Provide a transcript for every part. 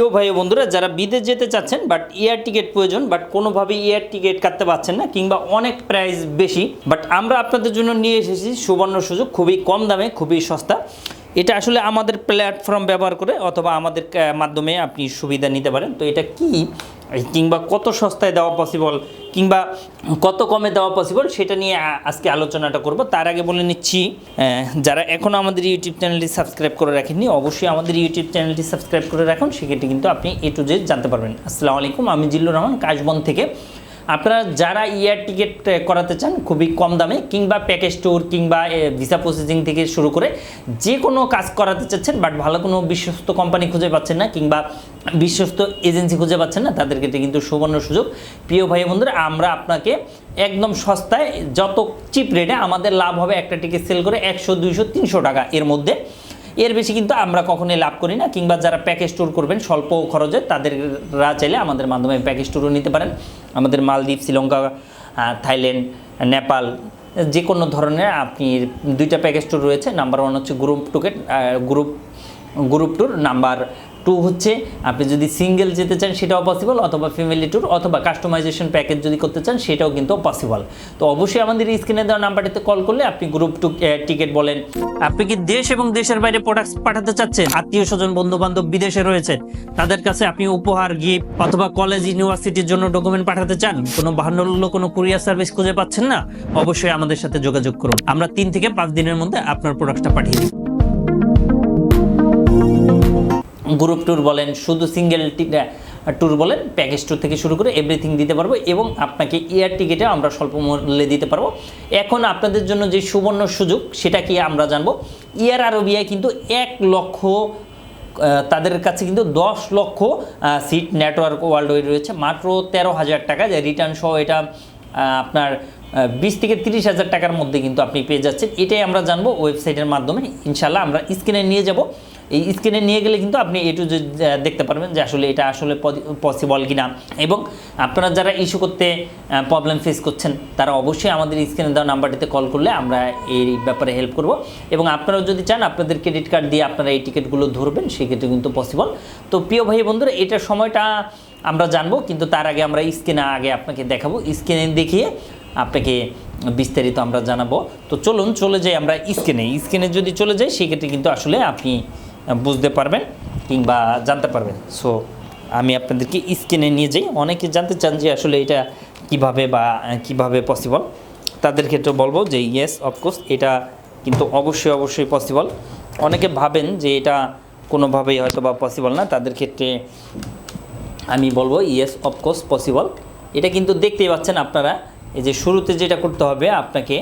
প্রিয় ভাই বন্ধুরা, যারা বিদেশ যেতে চাচ্ছেন বাট এয়ার টিকিট প্রয়োজন বাট কোনোভাবে এয়ার টিকিট কাটতে পারছেন না, কিংবা অনেক প্রাইস বেশি বাট আমরা আপনাদের জন্য নিয়ে এসেছি সুবর্ণ সুযোগ, খুবই কম দামে, খুবই সস্তা। এটা আসলে আমাদের প্ল্যাটফর্ম ব্যবহার করে অথবা আমাদের মাধ্যমে আপনি সুবিধা নিতে পারেন। তো এটা কি? কিংবা কত সস্তায় দেওয়া পসিবল কিংবা কত কমে দেওয়া পসিবল সেটা নিয়ে আজকে আলোচনাটা করব। তার আগে বলে নিচ্ছি যারা এখনও আমাদের ইউটিউব চ্যানেলটি সাবস্ক্রাইব করে রাখেননি, অবশ্যই আমাদের ইউটিউব চ্যানেলটি সাবস্ক্রাইব করে রাখুন। সেক্ষেত্রে কিন্তু আপনি এ টু জেড জানতে পারবেন। আসসালামু আলাইকুম, আমি জিল্লুর রহমান, কাশবন থেকে। আপনারা যারা ইয়ার টিকিট করাতে চান খুবই কম দামে কিংবা প্যাকেজ ট্যুর কিংবা ভিসা প্রসেসিং থেকে শুরু করে যে কোনো কাজ করাতে চাচ্ছেন বাট ভালো কোনো বিশ্বস্ত কোম্পানি খুঁজে পাচ্ছেন না কিংবা বিশ্বস্ত এজেন্সি খুঁজে পাচ্ছেন না, তাদের ক্ষেত্রে কিন্তু সুবর্ণ সুযোগ। প্রিয় ভাই বন্ধুরা, আমরা আপনাকে একদম সস্তায় যত চিপ রেটে আমাদের লাভ হবে একটা টিকিট সেল করে একশো, দুইশো, তিনশো টাকা এর মধ্যে। এর বেশি কিন্তু আমরা কখনোই লাভ করি না, কিংবা যারা প্যাকেজ ট্যুর করবেন, স্বল্প খরচে তাদেররা চাইলে আমাদের মাধ্যমে প্যাকেজ ট্যুরও নিতে পারেন। আমাদের মালদ্বীপ, শ্রীলঙ্কা থাইল্যান্ড, নেপাল, যে কোনো ধরনের আপনি দুইটা প্যাকেজ ট্যুর রয়েছে। নাম্বার ওয়ান হচ্ছে group টুকেট group group tour number two হচ্ছে, আপনি যদি সিঙ্গেল যেতে চান সেটাও পসিবল অথবা ফ্যামিলি ট্যুর অথবা কাস্টমাইজেশন প্যাকেজ যদি করতে চান সেটাও কিন্তু পসিবল তো অবশ্যই আমাদের স্ক্রিনে দেওয়া নাম্বারটিতে কল করলে আপনি গ্রুপ টু টিকিট বলেন। আপনি কি দেশ এবং দেশের বাইরে প্রোডাক্টস পাঠাতে চাচ্ছেন? আত্মীয় স্বজন বন্ধু বান্ধব বিদেশে রয়েছে, তাদের কাছে আপনি উপহার গিফট অথবা কলেজ ইউনিভার্সিটির জন্য ডকুমেন্ট পাঠাতে চান? কোনো বাহান্ন কোনো কুরিয়ার সার্ভিস খুঁজে পাচ্ছেন না? অবশ্যই আমাদের সাথে যোগাযোগ করুন। আমরা তিন থেকে পাঁচ দিনের মধ্যে আপনার প্রোডাক্টটা পাঠিয়ে দিই। গ্রুপ ট্যুর বলেন, শুধু সিঙ্গেল ট্যুর বলেন প্যাকেজ ট্যুর থেকে শুরু করে এভরিথিং দিতে পারব এবং আপনাকে এয়ার টিকিটে আমরা স্বল্প মূল্যে দিতে পারব। এখন আপনাদের জন্য যে সুবর্ণ সুযোগ, সেটা কি আমরা জানব? এয়ার আরবিয়ায় কিন্তু এক লক্ষ তাদের কাছে কিন্তু দশ লক্ষ সিট নেটওয়ার্ক ওয়ার্ল্ড ওয়াইড রয়েছে। মাত্র তেরো হাজার টাকা, যে রিটার্ন সহ এটা আপনার বিশ থেকে তিরিশ হাজার টাকার মধ্যে কিন্তু আপনি পেয়ে যাচ্ছেন। এটাই আমরা জানব ওয়েবসাইটের মাধ্যমে। ইনশাল্লাহ আমরা স্ক্রিনে নিয়ে যাব। এই স্ক্রিনে নিয়ে গেলে কিন্তু আপনি এটু দেখতে পারবেন যে আসলে এটা আসলে পসিবল কিনা। এবং আপনারা যারা ইস্যু করতে প্রবলেম ফেস করছেন, তারা অবশ্যই আমাদের স্ক্রিনে দেওয়া নাম্বারটিতে কল করলে আমরা এই ব্যাপারে হেল্প করব। এবং আপনারাও যদি চান, আপনাদের ক্রেডিট কার্ড দিয়ে আপনারা এই টিকিটগুলো ধরবেন, সেক্ষেত্রে কিন্তু পসিবল তো প্রিয় ভাই বন্ধুরা এটার সময়টা আমরা জানব, কিন্তু তার আগে আমরা স্ক্রিনে আগে আপনাকে দেখাবো। স্ক্রিনে দেখিয়ে আপনাকে বিস্তারিত আমরা জানাব। তো চলুন, চলে যাই আমরা স্ক্রিনে স্ক্রিনে যদি চলে যাই, সেক্ষেত্রে কিন্তু আসলে আপনি বুঝতে পারবেন কিংবা জানতে পারবেন। সো আমি আপনাদেরকে স্ক্রিনে নিয়ে যাই। অনেকে জানতে চান যে আসলে এটা কীভাবে বা কীভাবে পসিবল তাদের ক্ষেত্রে বলব যে ইয়েস অফকোর্স এটা কিন্তু অবশ্যই অবশ্যই পসিবল অনেকে ভাবেন যে এটা কোনোভাবেই হয়তো বা পসিবল না। তাদের ক্ষেত্রে আমি বলব ইয়েস অফকোর্স পসিবল এটা কিন্তু দেখতেই পাচ্ছেন আপনারা। এই যে শুরুতে যেটা করতে হবে আপনাকে,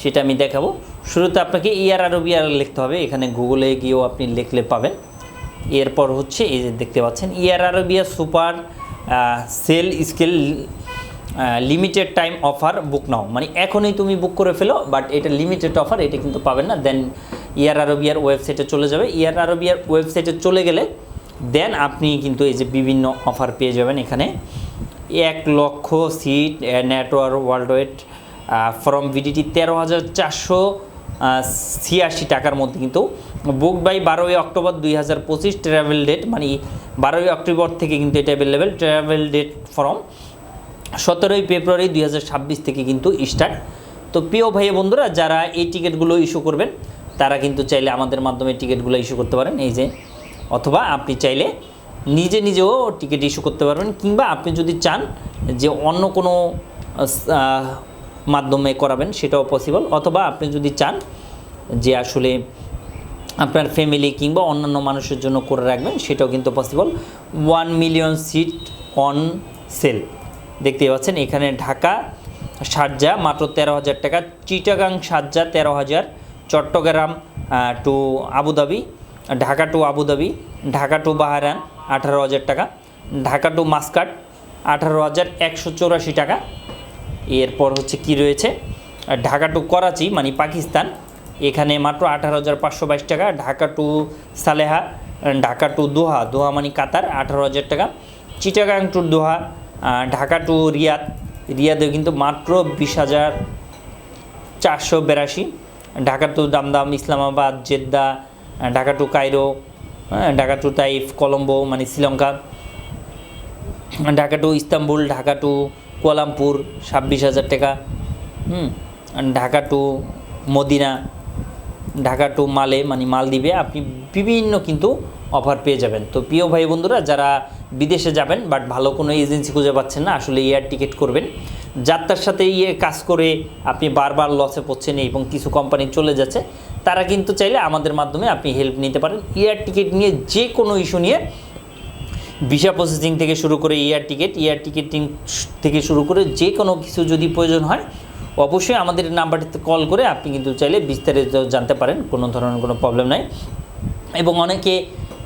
সেটা আমি দেখাবো। শুরুতে আপনাকে ইয়ার আরবিয়ার লিখতে হবে। এখানে গুগলে গিয়েও আপনি লিখলে পাবেন। এরপর হচ্ছে এই যে দেখতে পাচ্ছেন Air Arabia super sale scale limited time offer book now মানে এখনই তুমি বুক করে ফেলো বাট এটা লিমিটেড অফার এটা কিন্তু পাবেন না। দেন ইয়ার আরবিয়ার ওয়েবসাইটে চলে যাবে। ইয়ার আরবিয়ার ওয়েবসাইটে চলে গেলে দেন আপনি কিন্তু এই যে বিভিন্ন অফার পেয়ে যাবেন এখানে। এক লক্ষ seat network world wide from BDT তেরো হাজার চারশো ছিয়াশি টাকার মধ্যে কিন্তু বুক বাই বারোই অক্টোবর দুই হাজার পঁচিশ ট্রাভেল ডেট মানে বারোই অক্টোবর থেকে কিন্তু এটা অ্যাভেলেবেল ট্রাভেল ডেট ফ্রম সতেরোই ফেব্রুয়ারি দুই হাজার ছাব্বিশ থেকে কিন্তু স্টার্ট তো প্রিয় ভাই বন্ধুরা, যারা এই টিকিটগুলো ইস্যু করবেন, তারা কিন্তু চাইলে আমাদের মাধ্যমে টিকিটগুলো ইস্যু করতে পারেন। এই যে, অথবা আপনি চাইলে নিজে নিজেও টিকিট ইস্যু করতে পারবেন, কিংবা আপনি যদি চান যে অন্য কোনো মাধ্যমে করাবেন, সেটাও পসিবল অথবা আপনি যদি চান যে আসলে আপনার ফ্যামিলি কিংবা অন্যান্য মানুষের জন্য করে রাখবেন, সেটাও কিন্তু possible one million seat on sale দেখতেই পাচ্ছেন, এখানে ঢাকা সারজা মাত্র তেরো হাজার টাকা। চিটাগাং সারজা তেরো হাজার। Chattogram to Abu Dhabi Dhaka to Abu Dhabi Dhaka to Bahrain আঠারো হাজার টাকা। ঢাকা টু মাস্কাট আঠারো হাজার একশো চৌরাশি টাকা। এরপর হচ্ছে কি রয়েছে? ঢাকা টু করাচি মানে পাকিস্তান। এখানে মাত্র আঠারো হাজার পাঁচশো বাইশ টাকা, Dhaka to Salalah Dhaka to Doha. Doha মানে কাতার, আঠারো হাজার টাকা। Chittagong to Doha Dhaka to Riyadh. রিয়াদে কিন্তু মাত্র বিশ হাজার চারশো বিরাশি। Dhaka to Dammam, Islamabad, Jeddah Dhaka to Cairo Dhaka to Taif, Colombo মানে Sri Lanka. Dhaka to Istanbul, Dhaka to Kuala Lumpur ছাব্বিশ হাজার টাকা। হুম Dhaka to Medina. Dhaka to Male মানে মালদ্বীপে আপনি বিভিন্ন কিন্তু অফার পেয়ে যাবেন। তো প্রিয় ভাই বন্ধুরা, যারা বিদেশে যাবেন বাট ভালো কোনো এজেন্সি খুঁজে পাচ্ছেন না, আসলে এয়ার টিকিট করবেন। যাত্রার সাথে ইয়ে কাজ করে আপনি বারবার লসে পড়ছেন এবং কিছু কোম্পানি চলে যাচ্ছে, তারা কিন্তু চাইলে আমাদের মাধ্যমে আপনি হেল্প নিতে পারেন। এয়ার টিকিট নিয়ে যে কোনো ইস্যু নিয়ে ভিসা প্রসেসিং থেকে শুরু করে এয়ার টিকিট, এয়ার টিকিটিং থেকে শুরু করে যে কোনো কিছু যদি প্রয়োজন হয়, অবশ্যই আমাদের নাম্বারটিতে কল করে আপনি কিন্তু চাইলে বিস্তারিত জানতে পারেন, কোনো ধরনের কোনো প্রবলেম নাই। এবং অনেকে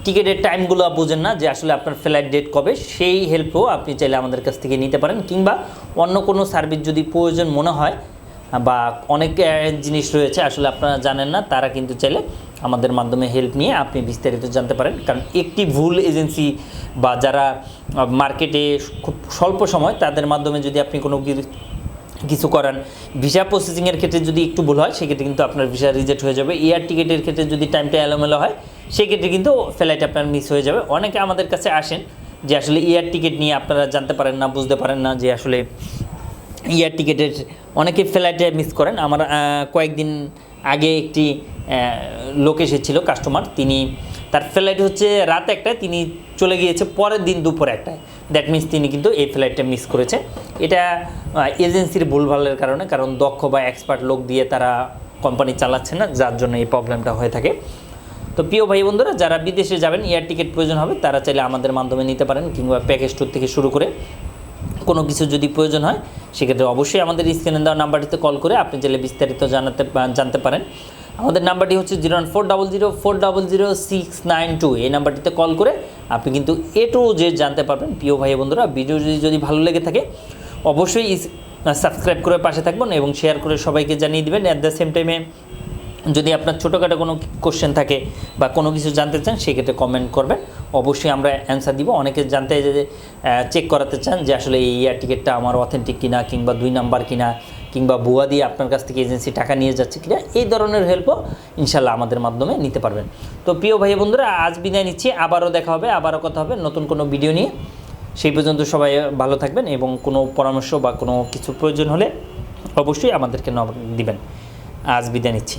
টিকিটের টাইমগুলো বোঝেন না যে আসলে আপনার ফ্লাইট ডেট কবে, সেই হেল্পও আপনি চাইলে আমাদের কাছ থেকে নিতে পারেন কিংবা অন্য কোনো সার্ভিস যদি প্রয়োজন মনে হয় বা অনেক জিনিস রয়েছে, আসলে আপনারা জানেন না, তারা কিন্তু চাইলে আমাদের মাধ্যমে হেল্প নিয়ে আপনি বিস্তারিত জানতে পারেন। কারণ একটি ভুল এজেন্সি বা যারা মার্কেটে খুব স্বল্প সময়, তাদের মাধ্যমে যদি আপনি কোনো কিছু করান ভিসা প্রসেসিংয়ের ক্ষেত্রে যদি একটু ভুল হয়, সেক্ষেত্রে কিন্তু আপনার ভিসা রিজেক্ট হয়ে যাবে। এয়ার টিকিটের ক্ষেত্রে যদি টাইমটা এলোমেলো হয়, সেক্ষেত্রে কিন্তু ফ্লাইট আপনার মিস হয়ে যাবে। অনেকে আমাদের কাছে আসেন যে আসলে এয়ার টিকিট নিয়ে আপনারা জানতে পারেন না, বুঝতে পারেন না যে আসলে এয়ার টিকিটের, অনেকে ফ্লাইটে মিস করেন। আমার কয়েকদিন আগে একটি লোক এসেছিল কাস্টমার তিনি, তার ফ্লাইট হচ্ছে রাত একটায়, তিনি চলে গিয়েছে পরের দিন দুপুর একটায়। দ্যাট মিন্স তিনি কিন্তু এই ফ্লাইটটা মিস করেছে। এটা এজেন্সির ভুলভালের কারণে, কারণ দক্ষ বা এক্সপার্ট লোক দিয়ে তারা কোম্পানি চালাচ্ছে না, যার জন্য এই প্রবলেমটা হয়ে থাকে। তো প্রিয় ভাই বন্ধুরা, যারা বিদেশে যাবেন এয়ার টিকিট প্রয়োজন হবে, তারা চাইলে আমাদের মাধ্যমে নিতে পারেন, কিংবা প্যাকেজ ট্যুর থেকে শুরু করে কোনো কিছু যদি প্রয়োজন হয়, সেক্ষেত্রে অবশ্যই আমাদের স্ক্রিনে দেওয়া নাম্বারটিতে কল করে আপনি চাইলে বিস্তারিত জানাতে জানতে পারেন। আমাদের নাম্বারটি হচ্ছে zero one four double zero four double zero six nine two. এই নাম্বারটিতে কল করে আপনি কিন্তু এ টু যে জানতে পারবেন। প্রিয় ভাই বন্ধুরা ভিডিও যদি যদি ভালো লেগে থাকে, অবশ্যই সাবস্ক্রাইব করে পাশে থাকবেন এবং শেয়ার করে সবাইকে জানিয়ে দেবেন। অ্যাট দ্য সেম টাইমে যদি আপনার ছোটোখাটো কোনো কোশ্চেন থাকে বা কোনো কিছু জানতে চান, সেক্ষেত্রে কমেন্ট করবেন। অবশ্যই আমরা অ্যান্সার দিব। অনেকে জানতে যে চেক করাতে চান যে আসলে এই এয়ার টিকিটটা আমার অথেন্টিক কিনা কিংবা দুই নাম্বার কিনা কিংবা ভুয়া দিয়ে আপনার কাছ থেকে এজেন্সি টাকা নিয়ে যাচ্ছে কিনা, এই ধরনের হেল্পও ইনশাল্লাহ আমাদের মাধ্যমে নিতে পারবেন। তো প্রিয় ভাই বন্ধুরা, আজ বিদায় নিচ্ছি। আবারও দেখা হবে, আবারও কথা হবে নতুন কোনো ভিডিও নিয়ে। সেই পর্যন্ত সবাই ভালো থাকবেন এবং কোনো পরামর্শ বা কোনো কিছু প্রয়োজন হলে অবশ্যই আমাদেরকে নক দিবেন। আজ বিদায় নিচ্ছি।